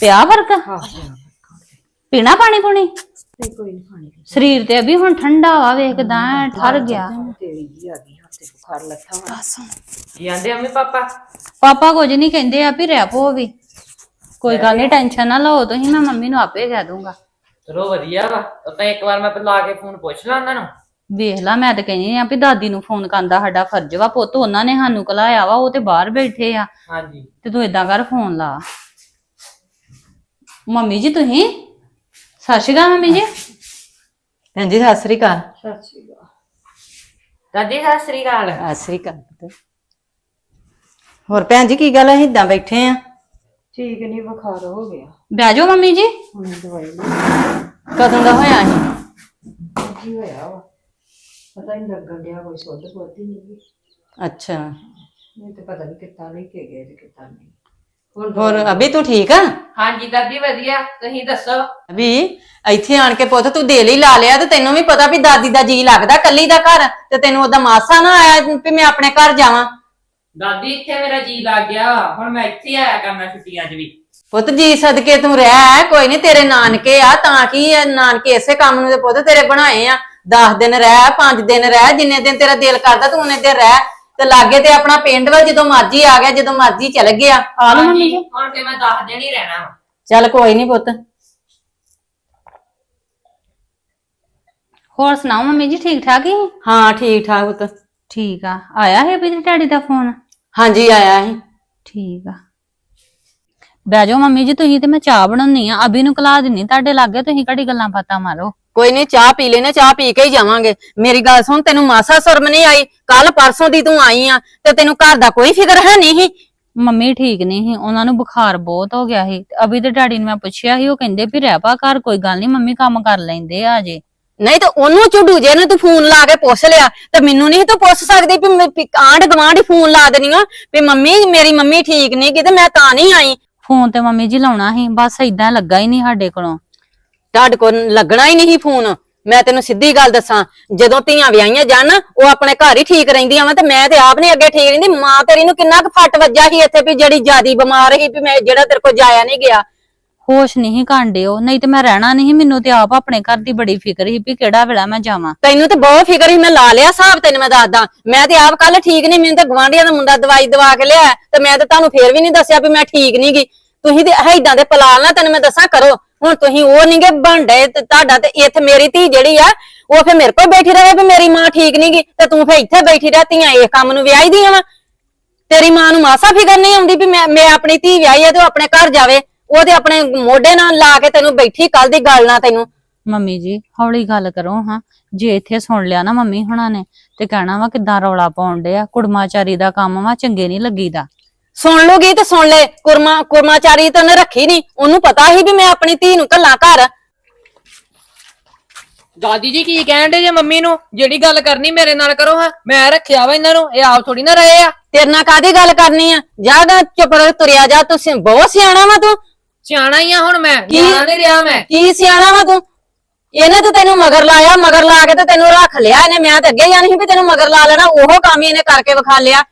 ਪਿਆ ਫ਼ਰਕ ਪੀਣਾ ਪਾਣੀ ਪੁਣੀ? ਤੇ ਕੋਈ ਨਹੀਂ ਖਾਣੀ ਸਰੀਰ ਤੇ ਅਭੀ ਹੁਣ ਠੰਡਾ ਵਾ ਵੇਖਦਾ ਠਰ ਗਿਆ। ਤੇਰੀ ਜੀ ਆ ਗਈ ਹੱਥ ਤੇ ਬੁਖਾਰ ਲੱਥਾ ਵਾ। ਕੀ ਆਂਦੇ ਅੰਮੀ ਪਾਪਾ? ਪਾਪਾ ਕੁਝ ਨਹੀਂ ਕਹਿੰਦੇ ਆ ਵੀ ਰਹਿ ਪੋ ਵੀ। ਕੋਈ ਗੱਲ ਨਹੀਂ ਟੈਨਸ਼ਨ ਨਾ ਲਓ ਤੁਸੀਂ ਮੈਂ ਮੰਮੀ ਨੂੰ ਆਪੇ ਕਹਿ ਦੂੰਗਾ ਚਲੋ ਵਧੀਆ ਵਾ ਤਾਂ ਇੱਕ ਵਾਰ ਮੈਂ ਲਾ ਕੇ ਫੋਨ ਪੁੱਛ ਲਾਂ ਉਹਨਾਂ ਨੂੰ। ਵੇਖ ਲਾ ਮੈਂ ਤਾਂ ਕਹਿੰਦੀ ਆ ਵੀ ਦਾਦੀ ਨੂੰ ਫੋਨ ਕਰਦਾ ਸਾਡਾ ਫਰਜ਼ ਵਾ ਪੁੱਤ ਉਹਨਾਂ ਨੇ ਸਾਨੂੰ ਕਲਾਇਆ ਵਾ ਉਹ ਤੇ ਬਾਹਰ ਬੈਠੇ ਆ। ਹਾਂਜੀ। ਤੇ ਤੂੰ ਇਦਾਂ ਕਰ ਫੋਨ ਲਾ। ਮੰਮੀ ਜੀ ਤੁਸੀਂ? ਸਤਿ ਸ਼੍ਰੀ ਅਕਾਲ ਮੰਮੀ ਜੀ। ਭੈਣ ਜੀ ਸਤਿ ਸ੍ਰੀ ਅਕਾਲ। ਦਾਦੀ ਸਤਿ ਸ੍ਰੀ ਅਕਾਲ। ਸਤਿ ਸ੍ਰੀ ਅਕਾਲ ਪੁੱਤ। ਹੋਰ ਭੈਣ ਜੀ ਕੀ ਗੱਲ ਹੈ ਇਦਾਂ ਬੈਠੇ ਆ। ਠੀਕ ਨਹੀਂ ਬੁਖਾਰ ਹੋ ਗਿਆ। ਬਹਿ ਜਾਓ ਮੰਮੀ ਜੀ। ਹੁਣ ਦਵਾਈ ਲਈ ਕਦੋਂ ਦਾ ਹੋਇਆ ਸੀ ਕੀ ਹੋਇਆ ਵਾ? ਪਤਾ ਨਹੀਂ ਲੱਗਣ ਡਿਆ ਕੋਈ ਸੁੱਧ ਪੁੱਧ ਹੀ ਨਹੀਂ ਅੱਛਾ। ਨਹੀਂ ਤੇ ਪਤਾ ਨਹੀਂ ਕਿੱਦਾਂ ਲੈ ਕੇ ਗਏ ਤੇ ਕਿੱਦਾਂ ਨਹੀਂ। ਹੋਰ ਅਭੀ ਤੂੰ ਠੀਕ ਆ? ਹਾਂਜੀ ਦਾਦੀ ਵਧੀਆ ਤੁਸੀਂ ਦੱਸੋ? ਅਭੀ ਇੱਥੇ ਆਣ ਕੇ ਪੁੱਤ ਤੂੰ ਦਿਲ ਹੀ ਲਾ ਲਿਆ ਤੇ ਤੈਨੂੰ ਵੀ ਪਤਾ ਵੀ ਦਾਦੀ ਦਾ ਜੀ ਲੱਗਦਾ ਕੱਲੀ ਦਾ ਘਰ ਤੇ ਤੈਨੂੰ ਉਹਦਾ ਮਾਸਾ ਨਾ ਆਇਆ ਵੀ ਮੈਂ ਆਪਣੇ ਘਰ ਜਾਵਾਂ। ਦਾਦੀ ਇੱਥੇ ਮੇਰਾ ਜੀ ਲੱਗ ਗਿਆ। ਹੁਣ ਮੈਂ ਇੱਥੇ ਆਇਆ ਕਰਨਾ ਛੁੱਟੀਆਂ 'ਚ ਵੀ। ਪੁੱਤ ਜੀ ਸਦਕੇ ਤੂੰ ਰਹਿ ਕੋਈ ਨਹੀਂ ਤੇਰੇ ਨਾਨਕੇ ਆ ਤਾਂ ਕੀ ਆ, ਨਾਨਕੇ ਇਸੇ ਕੰਮ ਨੂੰ ਤੇ ਪੁੱਤ ਤੇਰੇ ਬਣਾਏ ਆ। 10 ਦਿਨ ਰਹਿ 5 ਦਿਨ ਰਹਿ ਜਿੰਨੇ ਦਿਨ ਤੇਰਾ ਦਿਲ ਕਰਦਾ ਤੂੰ ਉਹਨੇ ਦਿਨ ਰਹਿ। ਤੇ ਲਾਗੇ ਤੇ ਆਪਣਾ ਪਿੰਡ ਵਾ ਜਦੋਂ ਮਰਜ਼ੀ ਆ ਗਿਆ ਜਦੋਂ ਮਰਜ਼ੀ ਚਲ ਗਿਆ। ਆ ਲਓ ਮੰਮੀ ਜੀ। ਹੁਣ ਤੇ ਮੈਂ 10 ਦਿਨ ਹੀ ਰਹਿਣਾ ਵਾ। ਚੱਲ ਕੋਈ ਨਹੀਂ ਪੁੱਤ। ਹੋਰ ਸੁਣਾਓ ਮੰਮੀ ਜੀ ਠੀਕ ਠਾਕ ਹੀ? ਹਾਂ ਠੀਕ ਠਾਕ ਪੁੱਤ। ਠੀਕ ਆ। ਆਇਆ ਹੈ ਵੀ ਡੈਡੀ ਦਾ ਫੋਨ? ਹਾਂਜੀ ਆਇਆ ਸੀ। ਠੀਕ ਆ। ਬਹਿ ਜਾਓ ਮੰਮੀ ਜੀ ਤੁਸੀਂ ਤੇ ਮੈਂ ਚਾਹ ਬਣਾਉਣੀ ਆ। ਅਭੀ ਨੂੰ ਕਲਾ ਦਿੰਨੀ ਤੁਹਾਡੇ ਲਾਗੇ ਤੁਸੀਂ ਘੜੀ ਗੱਲਾਂ ਬਾਤਾਂ ਮਾਰੋ? ਕੋਈ ਨਹੀਂ ਚਾਹ ਪੀ ਲੈਨੇ ਚਾਹ ਪੀ ਕੇ ਹੀ ਜਾਵਾਂਗੇ। ਮੇਰੀ ਗੱਲ ਸੁਣ ਤੈਨੂੰ ਮਾਸਾ ਸ਼ਰਮ ਨਹੀਂ ਆਈ? ਕੱਲ ਪਰਸੋਂ ਦੀ ਤੂੰ ਆਈ ਆ ਤੇ ਤੈਨੂੰ ਘਰ ਦਾ ਕੋਈ ਫਿਕਰ ਹੈ ਨਹੀਂ ਸੀ? ਮੰਮੀ ਠੀਕ ਨਹੀਂ ਸੀ ਉਹਨਾਂ ਨੂੰ ਬੁਖਾਰ ਬਹੁਤ ਹੋ ਗਿਆ ਸੀ। ਤੇ ਅਭੀ ਤੇ ਡੈਡੀ ਨੂੰ ਮੈਂ ਪੁੱਛਿਆ ਸੀ ਉਹ ਕਹਿੰਦੇ ਵੀ ਰਹਿ ਪਾ ਘਰ ਕੋਈ ਗੱਲ ਨਹੀਂ ਮੰਮੀ ਕੰਮ ਕਰ ਲੈਂਦੇ ਆ ਅਜੇ। ਨਹੀਂ ਤਾਂ ਉਹਨੂੰ ਝੁੱਡੂ ਜੇ ਨੂੰ ਤੂੰ ਫੋਨ ਲਾ ਕੇ ਪੁੱਛ ਲਿਆ। ਤੇ ਮੈਨੂੰ ਨਹੀਂ ਤੂੰ ਪੁੱਛ ਸਕਦੀ ਵੀ ਮੈਂ ਵੀ ਆਂਢ ਗਵਾਂਢ ਫੋਨ ਲਾ ਦੇਣੀ ਆ ਵੀ ਮੰਮੀ ਮੇਰੀ ਮੰਮੀ ਠੀਕ ਨਹੀਂ ਕਿਤੇ ਮੈਂ ਤਾਂ ਨਹੀਂ ਆਈ। ਫੋਨ ਤੇ ਮੰਮੀ ਜੀ ਲਾਉਣਾ ਸੀ ਬਸ ਇਦਾਂ ਲੱਗਾ ਹੀ ਨਹੀਂ ਸਾਡੇ ਕੋਲੋਂ। ਤੁਹਾਡੇ ਕੋਲ ਲੱਗਣਾ ਹੀ ਨਹੀਂ ਫੋਨ। ਮੈਂ ਤੈਨੂੰ ਸਿੱਧੀ ਗੱਲ ਦੱਸਾਂ ਜਦੋਂ ਧੀਆਂ ਵਿਆਹੀਆਂ ਜਾਣ ਨਾ, ਉਹ ਆਪਣੇ ਘਰ ਹੀ ਠੀਕ ਰਹਿੰਦੀਆਂ ਵਾ ਤੇ ਮੈਂ ਤੇ ਆਪ ਨਹੀਂ ਅੱਗੇ ਠੀਕ ਰਹਿੰਦੀ। ਮਾਂ ਤੇਰੀ ਨੂੰ ਕਿੰਨਾ ਕੁ ਫੱਟ ਵੱਜਾ ਸੀ ਇੱਥੇ ਵੀ ਜਿਹੜੀ ਜਿਆਦੀ ਬਿਮਾਰ ਸੀ ਵੀ ਮੈਂ ਜਿਹੜਾ ਤੇਰੇ ਕੋਲ ਜਾਇਆ ਨਹੀਂ ਗਿਆ। ਹੋਸ਼ ਨਹੀਂ ਕਾਂਡੇ ਉਹ ਨਹੀਂ ਤੇ ਮੈਂ ਰਹਿਣਾ ਨਹੀਂ ਮੈਨੂੰ ਤੇ ਆਪ ਆਪਣੇ ਘਰ ਦੀ ਬੜੀ ਫਿਕਰ ਸੀ ਵੀ ਕਿਹੜਾ ਵੇਲਾ ਮੈਂ ਜਾਵਾਂ। ਤੈਨੂੰ ਤੇ ਬਹੁਤ ਫਿਕਰ ਸੀ ਮੈਂ ਲਾ ਲਿਆ ਹਿਸਾਬ ਤੈਨੂੰ ਮੈਂ ਦੱਸਦਾ। ਮੈਂ ਤੇ ਆਪ ਕੱਲ ਠੀਕ ਨਹੀਂ ਮੈਨੂੰ ਤਾਂ ਗਵਾਂਢੀਆਂ ਦਾ ਮੁੰਡਾ ਦਵਾਈ ਦਵਾ ਕੇ ਲਿਆ ਤੇ ਮੈਂ ਤੇ ਤੁਹਾਨੂੰ ਫੇਰ ਵੀ ਨਹੀਂ ਦੱਸਿਆ ਵੀ ਮੈਂ ਠੀਕ ਨਹੀਂ ਗਈ। ਤੁਸੀਂ ਤੇ ਹੈਦਾਂ ਦੇ ਪਲਾਲ ਨਾ ਤੈਨੂੰ ਮੈਂ ਦੱਸਾਂ ਕਰੋ। ਹੁਣ ਤੁਸੀਂ ਉਹ ਨਹੀਂਗੇ ਬਣਦੇ ਤੇ ਤੁਹਾਡਾ ਤੇ ਇੱਥੇ ਮੇਰੀ ਧੀ ਜਿਹੜੀ ਆ, ਉਹ ਫੇ ਮੇਰੇ ਕੋਲ ਬੈਠੀ ਰਹੇ ਵੀ ਮੇਰੀ ਮਾਂ ਠੀਕ ਨਹੀਂ ਗਈ ਤੇ ਤੂੰ ਫੇ ਇੱਥੇ ਬੈਠੀ ਰਹਤੀਆਂ ਇਸ ਕੰਮ ਨੂੰ ਵਿਆਹੀ ਦੀਆਂ ਵਾ। ਤੇਰੀ ਮਾਂ ਨੂੰ ਮਾਸਾ ਫਿਕਰ ਨਹੀਂ ਆਉਂਦੀ ਵੀ ਮੈਂ ਮੈਂ ਆਪਣੀ ਧੀ ਵਿਆਹੀ ਆ ਤੇ ਉਹ ਆਪਣੇ ਘਰ ਜਾਵੇ। ਉਹ ਤੇ ਆਪਣੇ ਮੋਢੇ ਨਾਲ ਲਾ ਕੇ ਤੈਨੂੰ ਬੈਠੀ ਕੱਲ ਦੀ ਗੱਲ ਨਾ ਤੈਨੂੰ। ਮੰਮੀ ਜੀ, ਹੌਲੀ ਗੱਲ ਕਰੋ ਹਾਂ। ਜੇ ਇੱਥੇ ਸੁਣ ਲਿਆ ਨਾ ਮੰਮੀ ਹੁਣਾਂ ਨੇ ਤੇ ਕਹਿਣਾ ਵਾ ਕਿਦਾਂ ਰੌਲਾ ਪਾਉਣ ਡਿਆ ਕੁੜਮਾਚਾਰੀ ਦਾ ਕੰਮ ਵਾ, ਚੰਗੇ ਨਹੀਂ ਲੱਗੀਦਾ। ਸੁਣ ਲੋਗੀ ਤੇ ਸੁਣ ਲੈ ਕੁਰਮਾ ਕੁਰਮਾਚਾਰੀ ਤਾਂ ਉਹਨੇ ਰੱਖੀ ਨਹੀਂ ਉਹਨੂੰ ਪਤਾ ਸੀ ਵੀ ਮੈਂ ਆਪਣੀ ਧੀ ਨੂੰ ਘੱਲਾਂ ਘਰ। ਦਾਦੀ ਜੀ ਕੀ ਕਹਿਣ ਦੇ ਜੇ ਮੰਮੀ ਨੂੰ? ਜਿਹੜੀ ਗੱਲ ਕਰਨੀ ਮੇਰੇ ਨਾਲ ਕਰੋ ਹਾਂ ਮੈਂ ਰੱਖਿਆ ਵਾ ਇਹਨਾਂ ਨੂੰ ਇਹ ਆਪ ਥੋੜੀ ਨਾ ਰਹੇ ਆ। ਤੇਰੇ ਨਾਲ ਕਾਦੀ ਗੱਲ ਕਰਨੀ ਆ? ਜਾ ਗਾ ਚੁੱਪ ਕਰ ਤੁਰਿਆ ਜਾ ਤੂੰ ਸਿ- ਬਹੁਤ ਸਿਆਣਾ ਵਾ ਤੂੰ। ਸਿਆਣਾ ਹੀ ਆ ਹੁਣ ਮੈਂ ਕੀ? ਸਿਆਣਾ ਨਹੀਂ ਰਿਹਾ ਮੈਂ। ਕੀ ਸਿਆਣਾ ਵਾ ਤੂੰ? ਇਹਨੇ ਤਾਂ ਤੈਨੂੰ ਮਗਰ ਲਾਇਆ ਮਗਰ ਲਾ ਕੇ ਤੇ ਤੈਨੂੰ ਰੱਖ ਲਿਆ ਇਹਨੇ ਮੈਂ ਤਾਂ ਅੱਗੇ ਜਾਣੀ ਸੀ ਵੀ ਤੈਨੂੰ ਮਗਰ ਲਾ ਲੈਣਾ ਉਹ ਕੰਮ ਹੀ ਇਹਨੇ ਕਰਕੇ ਵਿਖਾ ਲਿਆ।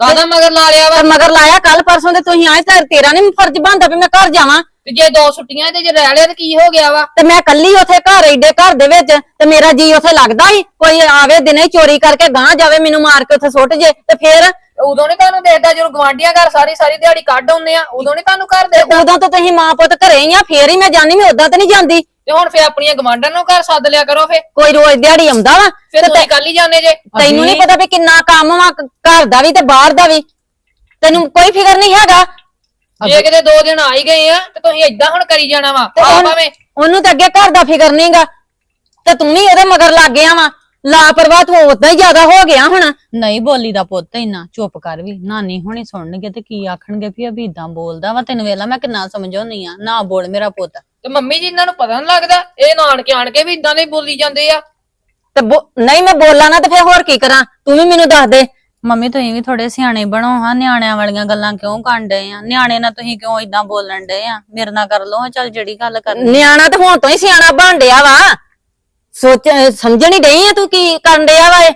ਕਾਹਦਾ ਮਗਰ ਲਾ ਲਿਆ ਵਾ? ਪਰ ਮਗਰ ਲਾਇਆ ਕੱਲ ਪਰਸੋਂ ਤੇ ਤੁਸੀਂ ਆਏ ਤਾਂ ਤੇਰਾ ਨਹੀਂ ਫਰਜ਼ ਬਣਦਾ ਵੀ ਮੈਂ ਘਰ ਜਾਵਾਂ। ਤੇ ਜੇ ਦੋ ਛੁੱਟੀਆਂ ਤੇ ਜੇ ਰਹਿ ਲਿਆ ਤੇ ਕੀ ਹੋ ਗਿਆ ਵਾ? ਤੇ ਮੈਂ ਕੱਲੀ ਉਥੇ ਘਰ ਏਡੇ ਘਰ ਦੇ ਵਿੱਚ ਤੇ ਮੇਰਾ ਜੀ ਉਥੇ ਲੱਗਦਾ ਹੀ ਕੋਈ ਆਵੇ ਦਿਨੇ ਚੋਰੀ ਕਰਕੇ ਗਾਂ ਜਾਵੇ ਮੈਨੂੰ ਮਾਰ ਕੇ ਉਥੇ ਸੁੱਟ ਜੇ ਤੇ ਫੇਰ ਉਦੋਂ ਨਹੀਂ ਤੁਹਾਨੂੰ ਦੇਖਦਾ ਜਦੋਂ ਗਵਾਂਢੀਆਂ ਘਰ ਸਾਰੀ ਸਾਰੀ ਦਿਹਾੜੀ ਕੱਢ ਆਉਂਦੇ ਆ? ਉਦੋਂ ਨਹੀਂ ਤੁਹਾਨੂੰ ਘਰ ਦੇਖਦਾ? ਉਦੋਂ ਤਾਂ ਤੁਸੀਂ ਮਾਂ ਪੁੱਤ ਘਰੇ ਹੀ ਆ ਫੇਰ ਹੀ ਮੈਂ ਜਾਣੀ ਮੈਂ ਉਦਾਂ ਤਾਂ ਨਹੀਂ ਜਾਂਦੀ। ਤੇ ਹੁਣ ਫੇ ਆਪਣੀਆਂ ਗਵਾਂਢਾਂ ਨੂੰ ਘਰ ਸੱਦ ਲਿਆ ਕਰੋ ਫੇ ਕੋਈ ਰੋਜ਼ ਦਿਹਾੜੀ ਆਉਂਦਾ ਵਾ ਫਿਰ ਤੇ ਤੁਸੀਂ ਕੱਲ ਹੀ ਜਾਂਦੇ ਜੇ। ਤੈਨੂੰ ਨਹੀਂ ਪਤਾ ਵੀ ਕਿੰਨਾ ਕੰਮ ਵਾ ਕ- ਘਰ ਦਾ ਵੀ ਤੇ ਬਾਹਰ ਦਾ ਵੀ। ਤੈਨੂੰ ਕੋਈ ਫਿਕਰ ਨਹੀਂ ਹੈਗਾ? ਜੇ ਕਿਤੇ ਦੋ ਦਿਨ ਆ ਹੀ ਗਏ ਆ ਤੇ ਤੁਸੀਂ ਏਦਾਂ ਹੁਣ ਕਰੀ ਜਾਣਾ ਵਾ ਤੇ ਆ ਉਹਨ- ਭਾਵੇਂ। ਉਹਨੂੰ ਤਾਂ ਅੱਗੇ ਘਰ ਦਾ ਫਿਕਰ ਨਹੀਂਗਾ ਤੇ ਤੂੰ ਵੀ ਉਹਦੇ ਮਗਰ ਲੱਗ ਗਿਆ ਵਾ। ਲਾਪਰਵਾਹ ਤੂੰ ਉਦਾਂ ਹੀ ਜ਼ਿਆਦਾ ਹੋ ਗਿਆ ਹੁਣ। ਨਹੀਂ ਬੋਲੀ ਦਾ ਪੁੱਤ ਇੰਨਾ ਚੁੱਪ ਕਰ ਵੀ। ਨਾਨੀ ਹੁਣੀ ਸੁਣਨਗੇ ਤੇ ਕੀ ਆਖਣਗੇ ਵੀ ਅਭੀ ਇਦਾਂ ਬੋਲਦਾ ਵਾ। ਤੈਨੂੰ ਵੇਲਾ ਮੈਂ ਕਿੰਨਾ ਸਮਝਾਉਣੀ ਆ। ਨਾ ਬੋਲ ਮੇਰਾ ਪੁੱਤ। ਤੇ ਮੰਮੀ ਜੀ ਇਹਨਾਂ ਨੂੰ ਪਤਾ ਨਹੀਂ ਲੱਗਦਾ। ਇਹ ਨਾਨਕੇ ਆਣ ਕੇ ਵੀ ਇਦਾਂ ਦੇ ਬੋਲੀ ਜਾਂਦੇ ਆ। ਤੇ ਬੋ- ਨਹੀਂ ਮੈਂ ਬੋਲਾਂ ਨਾ ਤੇ ਫਿਰ ਹੋਰ ਕੀ ਕਰਾਂ? ਤੂੰ ਵੀ ਮੈਨੂੰ ਦੱਸ ਦੇ। ਮੰਮੀ ਤੁਸੀਂ ਵੀ ਥੋੜੇ ਸਿਆਣੇ ਬਣੋ ਹਾਂ ਨਿਆਣਿਆਂ ਵਾਲੀਆਂ ਗੱਲਾਂ ਕਿਉਂ ਕਰਨ ਡਏ ਆ? ਨਿਆਣੇ ਨਾਲ ਤੁਸੀਂ ਕਿਉਂ ਇਦਾਂ ਬੋਲਣ ਡਏ ਆ? ਮੇਰੇ ਨਾਲ ਕਰ ਲਓ ਹਾਂ ਚੱਲ ਜਿਹੜੀ ਗੱਲ ਕਰਨੀ। ਨਿਆਣਾ ਤੇ ਹੁਣ ਤੋਂ ਹੀ ਸਿਆਣਾ ਬਣ ਡਿਆ ਵਾ। ਸੋਚ ਸਮਝਣ ਹੀ ਡਈ ਆ ਤੂੰ ਕੀ ਕਰਨ ਡਿਆ ਵਾ ਇਹ?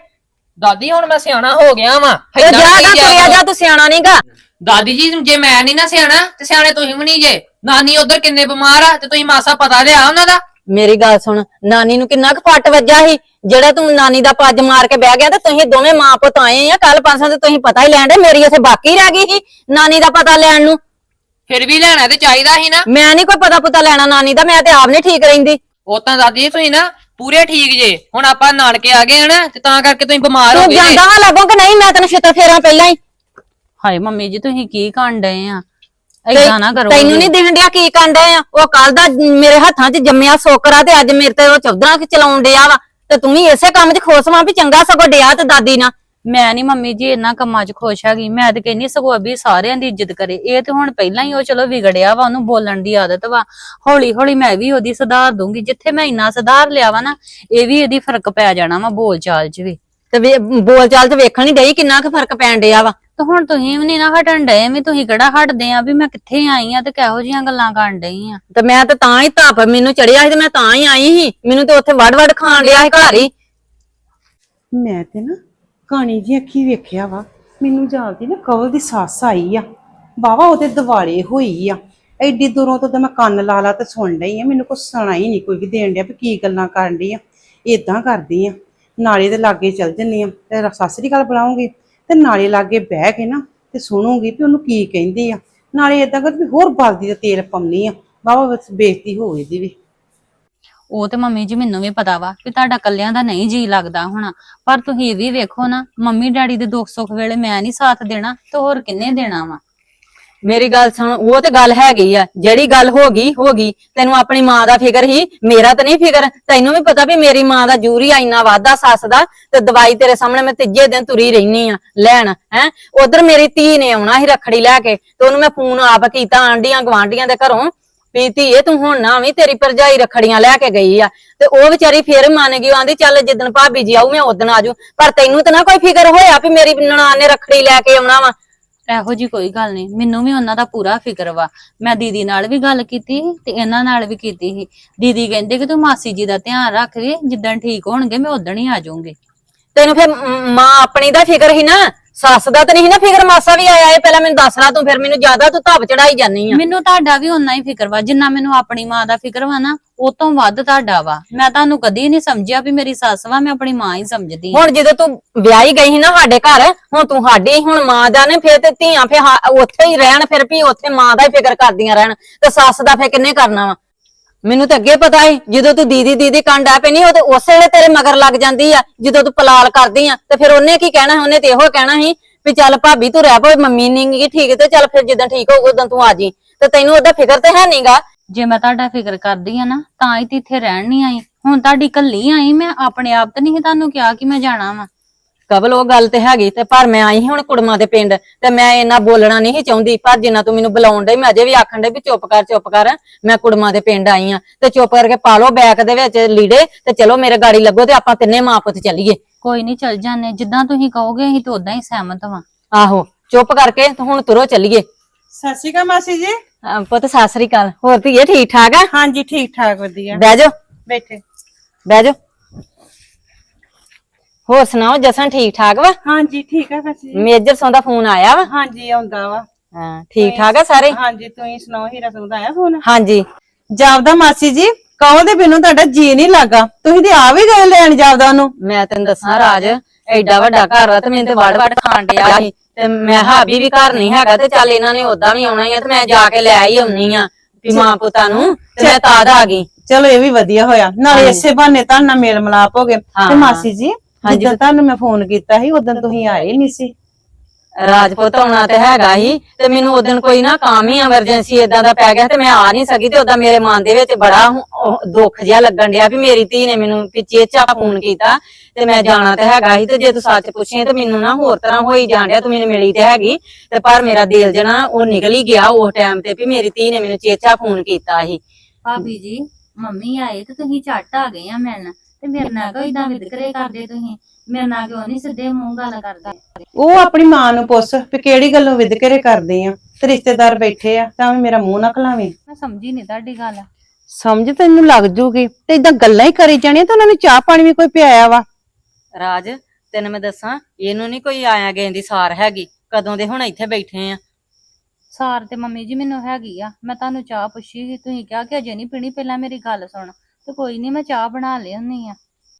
ਦਾਦੀ ਹੁਣ ਮੈਂ ਸਿਆਣਾ ਹੋ ਗਿਆ ਵਾਂ। ਤੇ ਜਾ ਨਾ ਤੁਰਿਆ ਜਾ ਤੂੰ ਸਿਆਣਾ ਨਹੀਂਗਾ ਦਾਦੀ ਜੀ ਜੇ ਮੈਂ ਨਹੀਂ ਨਾ ਸਿਆਣਾ ਤੇ ਸਿਆਣੇ ਤੁਸੀਂ ਵੀ ਨਹੀਂ ਜੇ। ਨਾਨੀ ਉਧਰ ਕਿੰਨੇ ਬਿਮਾਰ ਆ ਤੇ ਤੁਸੀਂ ਮਾਸਾ ਪਤਾ ਲਿਆ ਉਹਨਾਂ ਦਾ? ਮੇਰੀ ਗੱਲ ਸੁਣ ਨਾਨੀ ਨੂੰ ਕਿੰਨਾ ਕੁ ਫੱਟ ਵੱਜਾ ਸੀ। ਜਿਹੜਾ ਤੂੰ ਨਾਨੀ ਦਾ ਪੱਜ ਮਾਰ ਕੇ ਬਹਿ ਗਿਆ ਤੇ ਤੁਸੀਂ ਦੋਵੇਂ ਮਾਂ ਪੁੱਤ ਆਏ ਆ ਕੱਲ ਪਾਸਾਂ ਤੇ ਤੁਸੀਂ ਪਤਾ ਹੀ ਲੈਣ ਦੇ ਮੇਰੀ ਉੱਥੇ ਬਾਕੀ ਰਹਿ ਗਈ ਸੀ ਨਾਨੀ ਦਾ ਪਤਾ ਲੈਣ ਨੂੰ। ਫਿਰ ਵੀ ਲੈਣਾ ਤੇ ਚਾਹੀਦਾ ਸੀ ਨਾ। ਮੈਂ ਨਹੀਂ ਕੋਈ ਪਤਾ ਪੁਤਾ ਲੈਣਾ ਨਾਨੀ ਦਾ ਮੈਂ ਤੇ ਆਪ ਨਹੀਂ ਠੀਕ ਰਹਿੰਦੀ। ਉਹ ਤਾਂ ਦਾਦੀ ਜੀ ਤੁਸੀਂ ਨਾ ਪੂਰੇ ਠੀਕ ਜੇ। ਹੁਣ ਆਪਾਂ ਨਾਨਕੇ ਆ ਗਏ ਹਨਾ ਤੇ ਤਾਂ ਕਰਕੇ ਤੁਸੀਂ ਬਿਮਾਰ ਹੋ ਤੂੰ ਗਏ ਜੇ। ਜਾਂਦਾ ਵਾ ਲੱਗੋ ਕਿ ਨਹੀਂ ਮੈਂ ਤੈਨੂੰ ਛਿੱਤਰ ਫੇਰਾਂ ਪਹਿਲਾਂ ਹੀ ਹਾਏ ਮੰਮੀ ਜੀ ਤੁਸੀਂ ਕੀ ਕਰਨ ਡਏ ਆ? ਏਦਾਂ ਨਾ ਕਰੋ ਤੈਨੂੰ ਨਹੀਂ ਦਿਖਣ ਡਿਆ ਕੀ ਕਰਨ ਡਿਆ ਆ? ਉਹ ਕੱਲ ਦਾ ਮੇਰੇ ਹੱਥਾਂ 'ਚ ਜੰਮਿਆ ਸੋਕਰਾ ਤੇ ਅੱਜ ਮੇਰੇ ਤੇ ਉਹ ਚੌਧਰਾਂ ਕਿ ਚਲਾਉਣ ਡਿਆ ਵਾ। ਤੇ ਤੂੰ ਵੀ ਇਸੇ ਕੰਮ 'ਚ ਖੁਸ਼ ਵਾਂ ਵੀ ਚੰਗਾ ਸਗੋਂ ਡਿਆ ਤੇ ਦਾਦੀ ਨਾਲ। ਮੈਂ ਨਹੀਂ ਮੰਮੀ ਜੀ ਇਹਨਾਂ ਕੰਮਾਂ 'ਚ ਖੁਸ਼ ਹੈਗੀ। ਮੈਂ ਤੇ ਕਹਿੰਨੀ ਸਗੋਂ ਅਭੀ ਸਾਰਿਆਂ ਦੀ ਇੱਜ਼ਤ ਕਰੇ। ਇਹ ਤੇ ਹੁਣ ਪਹਿਲਾਂ ਹੀ ਉਹ ਚਲੋ ਵਿਗੜਿਆ ਵਾ ਉਹਨੂੰ ਬੋਲਣ ਦੀ ਆਦਤ ਵਾ। ਹੌਲੀ ਹੌਲੀ ਮੈਂ ਵੀ ਉਹਦੀ ਸੁਧਾਰ ਦੂੰਗੀ। ਜਿੱਥੇ ਮੈਂ ਇੰਨਾ ਸੁਧਾਰ ਲਿਆ ਵਾ ਨਾ ਇਹ ਵੀ ਇਹਦੀ ਫ਼ਰਕ ਪੈ ਜਾਣਾ ਵਾ ਬੋਲ ਚਾਲ 'ਚ ਵੀ। ਤੇ ਬੋਲ ਚਾਲ ਤੇ ਵੇਖਣ ਹੀ ਡਈ ਕਿੰਨਾ ਕੁ ਫ਼ਰਕ ਪੈਣ ਡਿਆ ਵਾ। ਤੇ ਹੁਣ ਤੁਸੀਂ ਵੀ ਨਹੀਂ ਨਾ ਹਟਣ ਡਏ ਵੀ ਤੁਸੀਂ ਕਿਹੜਾ ਹਟਦੇ ਆ ਵੀ ਮੈਂ ਕਿੱਥੇ ਆਈ ਆ ਤੇ ਕਿਹੋ ਜੀਆਂ ਗੱਲਾਂ ਕਰਨ ਡਈ ਆ। ਤੇ ਮੈਂ ਤੇ ਤਾਂ ਹੀ ਧਾਪ ਮੈਨੂੰ ਚੜਿਆ ਸੀ ਤੇ ਮੈਂ ਤਾਂ ਹੀ ਆਈ ਸੀ। ਮੈਨੂੰ ਤੇ ਉੱਥੇ ਵੜ ਵੜ ਖਾਣ ਡਿਆ ਸੀ ਘਰ ਹੀ। ਮੈਂ ਤੇ ਨਾ ਕਾਣੀ ਜੀ ਅੱਖੀ ਵੇਖਿਆ ਵਾ ਮੈਨੂੰ ਜਾਪਦੀ ਨਾ ਕਵਲ ਦੀ ਸੱਸ ਆਈ ਆ। ਬਾਵਾ ਉਹਦੇ ਦਿਵਾਲੇ ਹੋਈ ਆ। ਐਡੀ ਦੂਰੋਂ ਤੋਂ ਤਾਂ ਮੈਂ ਕੰਨ ਲਾ ਲਾ ਤੇ ਸੁਣ ਲਈ ਆ। ਮੈਨੂੰ ਕੁਛ ਸੁਣਾ ਹੀ ਨਹੀਂ ਕੋਈ ਵੀ ਦੇਣ ਡਿਆ ਵੀ ਕੀ ਗੱਲਾਂ ਕਰਨ ਡਈ ਆ। ਇਦਾਂ ਕਰਦੀ ਆ। ਨਾਲੇ ਦੇ ਲਾਗੇ ਚੱਲ ਜੰਨੀ ਆ। ਤੇ ਸੱਸ ਦੀ ਗੱਲ ਬੁਲਾਉਂਗੀ। ਤੇ ਨਾਲੇ ਲਾਗੇ ਬਹਿ ਕੇ ਨਾ ਤੇ ਸੁਣੂਗੀ ਵੀ ਉਹਨੂੰ ਕੀ ਕਹਿੰਦੀ ਆ। ਨਾਲੇ ਇਦਾਂ ਕਰ ਵੀ ਹੋਰ ਬਲਦੀ ਦਾ ਤੇਲ ਪਾਉਣੀ ਆ। ਬਾਵਾ ਬਸ ਬੇਇੱਜ਼ਤੀ ਹੋ ਇਹਦੀ ਵੀ। ਉਹ ਤੇ ਮੰਮੀ ਜੀ ਮੈਨੂੰ ਵੀ ਪਤਾ ਵਾ ਕਿ ਤੁਹਾਡਾ ਕੱਲਿਆਂ ਦਾ ਨਹੀਂ ਜੀ ਲੱਗਦਾ ਹੋਣਾ। ਪਰ ਤੁਸੀਂ ਇਹ ਵੀ ਵੇਖੋ ਨਾ, ਮੰਮੀ ਡੈਡੀ ਦੇ ਦੁੱਖ ਸੁੱਖ ਵੇਲੇ ਮੈਂ ਨਹੀਂ ਸਾਥ ਦੇਣਾ ਤੇ ਹੋਰ ਕਿੰਨੇ ਦੇਣਾ ਵਾ। ਮੇਰੀ ਗੱਲ ਸੁਣ, ਉਹ ਤੇ ਗੱਲ ਹੈਗੀ ਆ, ਜਿਹੜੀ ਗੱਲ ਹੋ ਗਈ ਹੋ ਗਈ, ਤੈਨੂੰ ਆਪਣੀ ਮਾਂ ਦਾ ਫਿਕਰ ਹੀ, ਮੇਰਾ ਤਾਂ ਨਹੀਂ ਫਿਕਰ, ਤੈਨੂੰ ਵੀ ਪਤਾ ਵੀ ਮੇਰੀ ਮਾਂ ਦਾ ਜੂਰੀ ਆ, ਇੰਨਾ ਵਾਧਾ ਸੱਸ ਦਾ, ਤੇ ਦਵਾਈ ਤੇਰੇ ਸਾਹਮਣੇ ਮੈਂ ਤੀਜੇ ਦਿਨ ਤੁਰੀ ਰਹਿਨੀ ਆ, ਲੈਣ, ਹੈ? ਉਧਰ ਮੇਰੀ ਧੀ ਨੇ ਆਉਣਾ ਸੀ ਰੱਖੜੀ ਲੈ ਕੇ, ਤੇ ਉਹਨੂੰ ਮੈਂ ਫੋਨ ਆਪ ਕੀਤਾ ਆਂਡੀਆਂ ਗਵਾਂਡੀਆਂ ਦੇ ਘਰੋਂ, ਵੀ ਧੀਏ ਤੂੰ ਹੁਣ ਨਾ ਵੀ ਤੇਰੀ ਭਰਜਾਈ ਰੱਖੜੀਆਂ ਲੈ ਕੇ ਗਈ ਆ, ਤੇ ਉਹ ਵਿਚਾਰੀ ਫੇਰ ਮੰਨ ਗਈ ਆਂਦੀ ਚੱਲ ਜਿੱਦਣ ਭਾਬੀ ਜੀ ਆਊ, ਮੈਂ ਉਦਣ ਆਜੂ, ਪਰ ਤੈਨੂੰ ਤਾਂ ਨਾ ਕੋਈ ਫਿਕਰ ਹੋਇਆ ਵੀ ਮੇਰੀ ਨਨਾਣ ਨੇ ਰੱਖੜੀ ਲੈ ਕੇ ਆਉਣਾ ਵਾ? ਇਹੋ ਜੀ ਕੋਈ ਗੱਲ ਨਹੀਂ। ਮੈਨੂੰ ਵੀ ਉਹਨਾਂ ਦਾ ਪੂਰਾ ਫਿਕਰ ਵਾ। ਮੈਂ ਦੀਦੀ ਨਾਲ ਵੀ ਗੱਲ ਕੀਤੀ ਸੀ ਤੇ ਇਹਨਾਂ ਨਾਲ ਵੀ ਕੀਤੀ ਸੀ। ਦੀਦੀ ਕਹਿੰਦੇ ਕਿ ਤੂੰ ਮਾਸੀ ਜੀ ਦਾ ਧਿਆਨ ਰੱਖ ਵੀ ਜਿੱਦਣ ਠੀਕ ਹੋਣਗੇ, ਮੈਂ ਉਦਣ ਹੀ ਆ ਜਾਊਂਗੀ। ਤੈਨੂੰ ਫਿਰ ਮਾਂ ਆਪਣੀ ਦਾ ਫਿਕਰ ਹੀ ਨਾ? ਸੱਸ ਦਾ ਤਾਂ ਨਹੀਂ ਨਾ ਫਿਕਰ ਮਾਸਾ ਵੀ ਆਇਆ ਇਹ ਪਹਿਲਾਂ ਮੈਨੂੰ ਦੱਸ ਰਾ ਤੂੰ ਫਿਰ ਮੈਨੂੰ ਜ਼ਿਆਦਾ ਤੂੰ ਧੱਬ ਚੜਾਈ ਜਾਨੀ ਆ। ਮੈਨੂੰ ਤੁਹਾਡਾ ਵੀ ਓਨਾ ਹੀ ਫਿਕਰ ਵਾ ਜਿੰਨਾ ਮੈਨੂੰ ਆਪਣੀ ਮਾਂ ਦਾ ਫਿਕਰ ਵਾ ਨਾ ਉਹ ਤੋਂ ਵੱਧ ਤੁਹਾਡਾ ਵਾ। ਮੈਂ ਤੁਹਾਨੂੰ ਕਦੀ ਨਹੀਂ ਸਮਝਿਆ ਵੀ ਮੇਰੀ ਸੱਸ ਵਾ ਮੈਂ ਆਪਣੀ ਮਾਂ ਹੀ ਸਮਝਦੀ ਹਾਂ ਹੁਣ ਜਦੋਂ ਤੂੰ ਵਿਆਹੀ ਗਈ ਸੀ ਨਾ ਸਾਡੇ ਘਰ ਹੁਣ ਤੂੰ ਸਾਡੀ ਹੁਣ ਮਾਂ ਦਾ ਨੇ ਫਿਰ ਤੇ ਧੀਆਂ ਫਿਰ ਹਾਂ- ਉੱਥੇ ਹੀ ਰਹਿਣ ਫਿਰ ਵੀ ਉੱਥੇ ਮਾਂ ਦਾ ਹੀ ਫਿਕਰ ਕਰਦੀਆਂ ਰਹਿਣ ਤੇ ਸੱਸ ਦਾ ਫਿਰ ਕਿੰਨੇ ਕਰਨਾ ਵਾ? ਮੈਨੂੰ ਤਾਂ ਅੱਗੇ ਪਤਾ ਸੀ, ਜਦੋਂ ਤੂੰ ਦੀਦੀ ਦੀਦੀ ਕੰਡ ਆ ਪੈਣੀ ਉਹ ਤੇ ਉਸੇ ਵੇਲੇ ਤੇਰੇ ਮਗਰ ਲੱਗ ਜਾਂਦੀ ਆ, ਜਦੋਂ ਤੂੰ ਪਲਾਲ ਕਰਦੀ ਆ, ਤੇ ਫਿਰ ਉਹਨੇ ਕੀ ਕਹਿਣਾ ਸੀ? ਉਹਨੇ ਤੇ ਇਹੋ ਕਹਿਣਾ ਸੀ ਵੀ ਚੱਲ ਭਾਬੀ ਤੂੰ ਰਹਿ ਪੋ, ਮੰਮੀ ਨਹੀਂ ਠੀਕ, ਤੇ ਚੱਲ ਫਿਰ ਜਦੋਂ ਠੀਕ ਹੋਊ, ਉਦੋਂ ਤੂੰ ਆ ਜੀ। ਤੇ ਤੈਨੂੰ ਉਹਦਾ ਫਿਕਰ ਤੇ ਹੈ ਨਹੀਂਗਾ ਜੇ ਮੈਂ ਤੁਹਾਡਾ ਫਿਕਰ ਕਰਦੀ ਆ ਨਾ, ਤਾਂ ਹੀ ਤੇ ਇੱਥੇ ਰਹਿਣ ਨਹੀਂ ਆਈ। ਹੁਣ ਤੁਹਾਡੀ ਕੱਲੀ ਆਈ, ਮੈਂ ਆਪਣੇ ਆਪ ਤੇ ਨਹੀਂ ਤੁਹਾਨੂੰ ਕਿਹਾ ਕਿ ਮੈਂ ਜਾਣਾ ਵਾ। ਕਬਲ ਉਹ ਗੱਲ ਤੇ ਹੈਗੀ ਤੇ ਪਰ ਮੈਂ ਆਈ ਸੀ ਹੁਣ ਕੁੜਮਾਂ ਦੇ ਪਿੰਡ ਤੇ ਮੈਂ ਇੰਨਾ ਬੋਲਣਾ ਨਹੀਂ ਸੀ ਚਾਹੁੰਦੀ ਪਰ ਜਿੰਨਾ ਤੂੰ ਮੈਨੂੰ ਬੁਲਾਉਣ ਡਈ ਮੈਂ ਅਜੇ ਵੀ ਆਖਣ ਡਈ ਵੀ ਚੁੱਪ ਕਰ ਚੁੱਪ ਕਰ ਮੈਂ ਕੁੜਮਾਂ ਦੇ ਪਿੰਡ ਆਈ ਆ ਤੇ ਚੁੱਪ ਕਰਕੇ ਪਾ ਲਓ ਬੈਗ ਦੇ ਵਿੱਚ ਲੀੜੇ ਤੇ ਚਲੋ ਮੇਰੇ ਗਾੜੀ ਲੱਗੋ ਤੇ ਆਪਾਂ ਤਿੰਨੇ ਮਾਂ ਪੁੱਤ ਚੱਲੀਏ। ਕੋਈ ਨਹੀਂ ਚੱਲ ਜਾਂਦੇ ਜਿੱਦਾਂ ਤੁਸੀਂ ਕਹੋਗੇ ਅਸੀਂ ਤਾਂ ਉਦਾਂ ਹੀ ਸਹਿਮਤ ਵਾਂ। ਆਹੋ ਚੁੱਪ ਕਰਕੇ ਤੇ ਹੁਣ ਤੁਰੋ ਚੱਲੀਏ। ਸਤਿ ਸ਼੍ਰੀ ਅਕਾਲ ਮਾਸੀ ਜੀ। ਅਹ ਪੁੱਤ ਸਤਿ ਸ੍ਰੀ ਅਕਾਲ। ਹੋਰ ਧੀਏ ਠੀਕ ਠਾਕ ਆ? ਹਾਂਜੀ ਠੀਕ ਠਾਕ ਵਧੀਆ। ਬਹਿ ਜਾਓ। ਬੈਠੇ। ਬਹਿ ਜਾਓ। ਹੋਰ ਸੁਣਾਓ ਜਸਨ ਠੀਕ ਠਾਕ ਵਾ? ਹਾਂਜੀ ਠੀਕ ਆ ਜੀ। ਮੇਜਰ ਸੋਂ ਦਾ ਫੋਨ ਆਇਆ ਵਾ? ਹਾਂਜੀ ਆਉਂਦਾ ਵਾ। ਹਾਂ ਠੀਕ ਠਾਕ ਆ ਸਾਰੇ? ਹਾਂਜੀ ਤੁਸੀਂ ਸੁਣਾਓ ਹੀਰਾ ਸਿੰਘ ਦਾ ਆਇਆ ਫੋਨ? ਹਾਂਜੀ। ਜਾਪਦਾ ਮਾਸੀ ਜੀ ਕਹੋ ਦੇ ਬਿਨੂੰ ਤੁਹਾਡਾ ਜੀ ਨਹੀਂ ਲੱਗਾ। ਤੁਸੀਂ ਤੇ ਆ ਵੀ ਗਏ ਲੈਣ ਜਾਪਦਾ ਉਹਨੂੰ। ਮੈਂ ਤੈਨੂੰ ਦੱਸਾਂ ਰਾਜ ਐਡਾ ਵੱਡਾ ਘਰ ਵਾ ਤੇ ਮੈਨੂੰ ਤੇ ਵੜ ਵੜ ਖਾਣ ਡਿਆ ਸੀ। ਤੇ ਮੈਂ ਹਾਬੀ ਵੀ ਘਰ ਨਹੀਂ ਹੈਗਾ ਤੇ ਚੱਲ ਇਹਨਾਂ ਨੇ ਉਦਾਂ ਵੀ ਆਉਣਾ ਹੀ ਆ ਤੇ ਮੈਂ ਜਾ ਕੇ ਲੈ ਹੀ ਆਉਣੀ ਆ ਵੀ ਮਾਂ ਪੁੱਤਾਂ ਨੂੰ ਤੇ ਮੈਂ ਤਾਦ ਆ ਗਈ। ਚਲੋ ਇਹ ਵੀ ਵਧੀਆ ਹੋਇਆ। ਨਾਲੇ ਇਸੇ ਬਹਾਨੇ ਤੁਹਾਡੇ ਨਾਲ ਮੇਲ ਮਲਾਪ ਹੋ ਗਏ। ਤੇ। ਮਾਸੀ ਜੀ ਜਦੋਂ ਤੁਹਾਨੂੰ ਮੈਂ ਫੋਨ ਕੀਤਾ ਸੀ ਉਦੋਂ ਤੁਸੀਂ ਆਏ ਨਹੀਂ ਸੀ। ਰਾਜਪੁੱਤ ਆਉਣਾ ਤੇ ਹੈਗਾ ਹੀ ਤੇ ਮੈਨੂੰ ਉਦੋਂ ਕੋਈ ਨਾ ਕੰਮ ਹੀ ਐਮਰਜੈਂਸੀ ਇਦਾਂ ਦਾ ਪੈ ਗਿਆ ਤੇ ਮੈਂ ਆ ਨਹੀਂ ਸਕੀ ਤੇ ਉਦਾਂ ਮੇਰੇ ਮਨ ਦੇ ਵਿੱਚ ਬੜਾ ਦੁੱਖ ਜਿਹਾ ਲੱਗਣ ਡਿਆ ਵੀ ਮੇਰੀ ਧੀ ਨੇ ਮੈਨੂੰ ਪਿੱਛੇ ਫੋਨ ਕੀਤਾ ਤੇ ਮੈਂ ਜਾਣਾ ਤੇ ਹੈਗਾ ਹੀ ਤੇ ਜੇ ਤੂੰ ਸੱਚ ਪੁੱਛੇ ਤੇ ਮੈਨੂੰ ਨਾ ਹੋਰ ਤਰ੍ਹਾਂ ਹੋਈ ਜਾਣ ਡਿਆ ਤੂੰ ਮੈਨੂੰ ਮਿਲੀ ਤੇ ਹੈਗੀ ਤੇ ਪਰ ਮੇਰਾ ਦਿਲ ਜਣਾ ਉਹ ਨਿਕਲ ਹੀ ਗਿਆ ਉਸ ਟਾਈਮ ਤੇ ਵੀ ਮੇਰੀ ਧੀ ਨੇ ਮੈਨੂੰ ਚੇਚਾ ਫੋਨ ਕੀਤਾ ਸੀ। ਭਾਬੀ ਜੀ ਮੰਮੀ ਆਏ ਤੇ ਤੁਸੀਂ ਝੱਟ ਆ ਗਏ ਆ ਮਿਲਣ। ਤੇ ਮੇਰੇ ਨਾਲ ਕੋਈ ਇਦਾਂ ਵਿਦਕਰੇ ਕਰਦੇ ਤੁਸੀਂ। ਮੇਰੇ ਨਾਲ ਕਿਉਂ ਨਹੀਂ ਸਿੱਧੇ ਮੂੰਹ ਗੱਲ ਕਰਦਾ? ਉਹ ਆਪਣੀ ਮਾਂ ਨੂੰ ਪੁੱਛ ਵੀ ਕਿਹੜੀ ਗੱਲੋਂ ਵਿਦਕਰੇ ਕਰਦੇ ਆ? ਤੇ ਰਿਸ਼ਤੇਦਾਰ ਬੈਠੇ ਆ ਤਾਂ ਵੀ ਮੇਰਾ ਮੂੰਹ ਨਾ ਖਲਾਵੇਂ। ਮੈਂ ਸਮਝੀ ਨਹੀਂ ਤੁਹਾਡੀ ਗੱਲ। ਸਮਝ ਤੈਨੂੰ ਲੱਗ ਜੂਗੀ। ਤੇ ਇਦਾਂ ਗੱਲਾਂ ਹੀ ਕਰੀ ਜਾਣੀਆਂ ਤਾਂ ਉਹਨਾਂ ਨੂੰ ਚਾਹ ਪਾਣੀ ਵੀ ਕੋਈ ਪਿਆਇਆ ਵਾ। ਰਾਜ ਤੈਨੂੰ ਮੈਂ ਦੱਸਾਂ ਇਹਨੂੰ ਨਹੀਂ ਕੋਈ ਆਇਆ ਗਏ ਦੀ ਸਾਰ ਹੈਗੀ ਕਦੋਂ ਦੇ ਹੁਣ ਇੱਥੇ ਬੈਠੇ ਆ। ਸਾਰ ਤੇ ਮੰਮੀ ਜੀ ਮੈਨੂੰ ਹੈਗੀ ਆ ਮੈਂ ਤੁਹਾਨੂੰ ਚਾਹ ਪੁੱਛੀ ਸੀ ਤੁਸੀਂ ਕਿਹਾ ਕਿ ਅਜੇ ਨਹੀਂ ਪੀਣੀ ਪਹਿਲਾਂ ਮੇਰੀ ਗੱਲ ਸੁਣ। ਤੇ ਕੋਈ ਨਹੀਂ ਮੈਂ ਚਾਹ ਬਣਾ ਲਿਆਉਣੀ ਆ